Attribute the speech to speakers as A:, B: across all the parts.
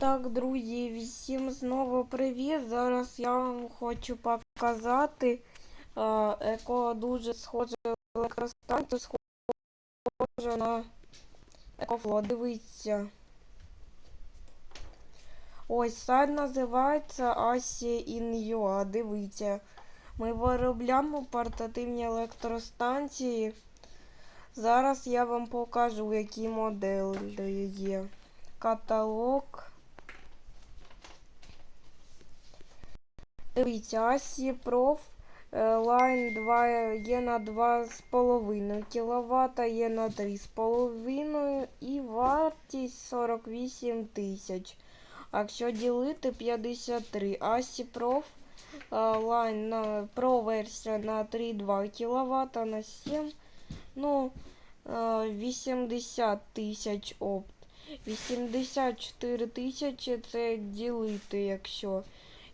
A: Так, друзі, всім знову привіт. Зараз я вам хочу показати, е, яко дуже схоже електростанцію, схоже на екофло. Дивіться. Ось сайт називається ASI.in.ua. Дивіться. Ми виробляємо портативні електростанції. Зараз я вам покажу, які моделі є. Каталог. Дивіться, Асі Проф Line 2 є на 2,5 кВт, є на 3,5 і вартість 48 тисяч. Якщо ділити 53. Асі Проф Line на Pro версія на 3,2 кВт на 7. Ну, е, 80 тисяч опт. 84 тисячі це ділити, якщо.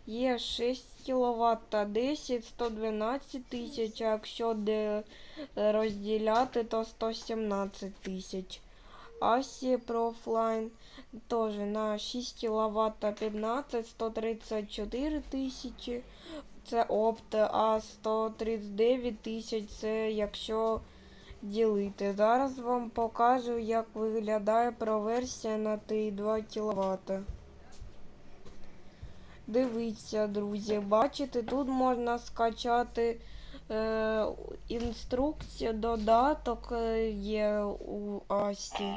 A: Є 6 кВт, 10, 112 тисяч, а якщо розділяти, то 117 тисяч. Асі Профлайн теж на 6 кВт 15, 134 тисячі. Це опт, а 139 тисяч це якщо ділити. Зараз вам покажу, як виглядає проверсія на 3,2 кВт. Дивіться, друзі, бачите, тут можна скачати е, інструкцію, додаток е, є у Асі.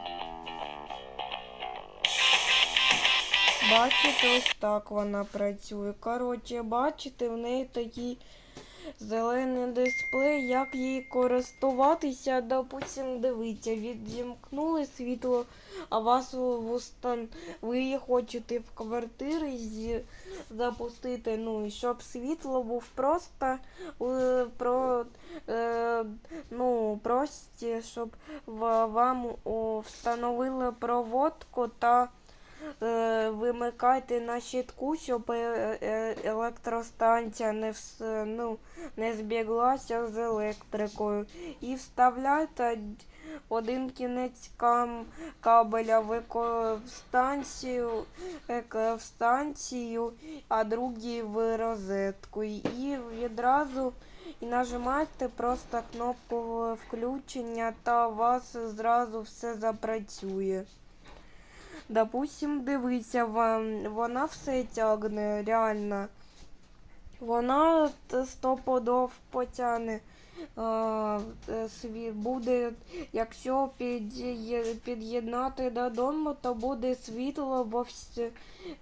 A: Бачите, ось так вона працює. Коротше, бачите, в неї такий зелений дисплей, як її користуватися, допустим, дивіться, відімкнули світло, а вас в устан... ви хочете в квартирі з... запустити, ну щоб світло був просто е, про, е, ну, прості, щоб вам встановили проводку та вимикайте на щитку, щоб е, е, електростанція не, ну, не збіглася з електрикою. І вставляйте один кінець кам, кабеля в, станцію, в станцію, а другий в розетку. І відразу і нажимайте просто кнопку включення, та у вас зразу все запрацює. Допустим, дивіться, вона все тягне, реально. Вона стоподов потягне. А, е, буде, якщо під'єднати додому, то буде світло, бо всі,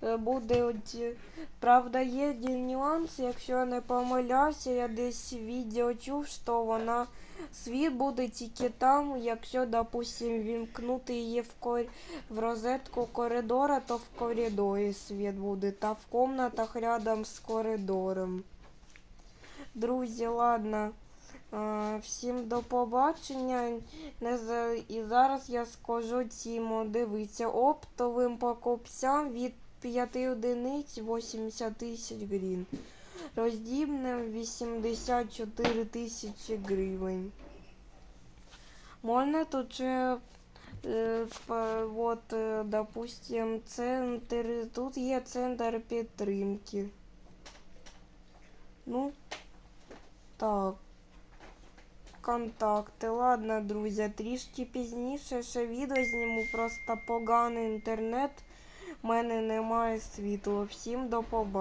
A: е, буде е, правда, є нюанс, якщо я не помиляюся, я десь відео чув, що вона світ буде тільки там, якщо, допустим, вімкнути її в, кор... в розетку коридора, то в коридорі світ буде, та в комнатах рядом з коридором. Друзі, ладно. А, Всім до побачення. І зараз я скажу цьому. Дивіться, оптовим покупцям від 5 одиниць 80 тисяч гривень. Роздібним 84 тисячі гривень. Можна тут ще, е, от, е, допустим, центр. Тут є центр підтримки. Ну, так. Контакти. Ладно, друзі, трішки пізніше ще відео зніму, просто поганий інтернет. У мене немає світла. Всім до побачення.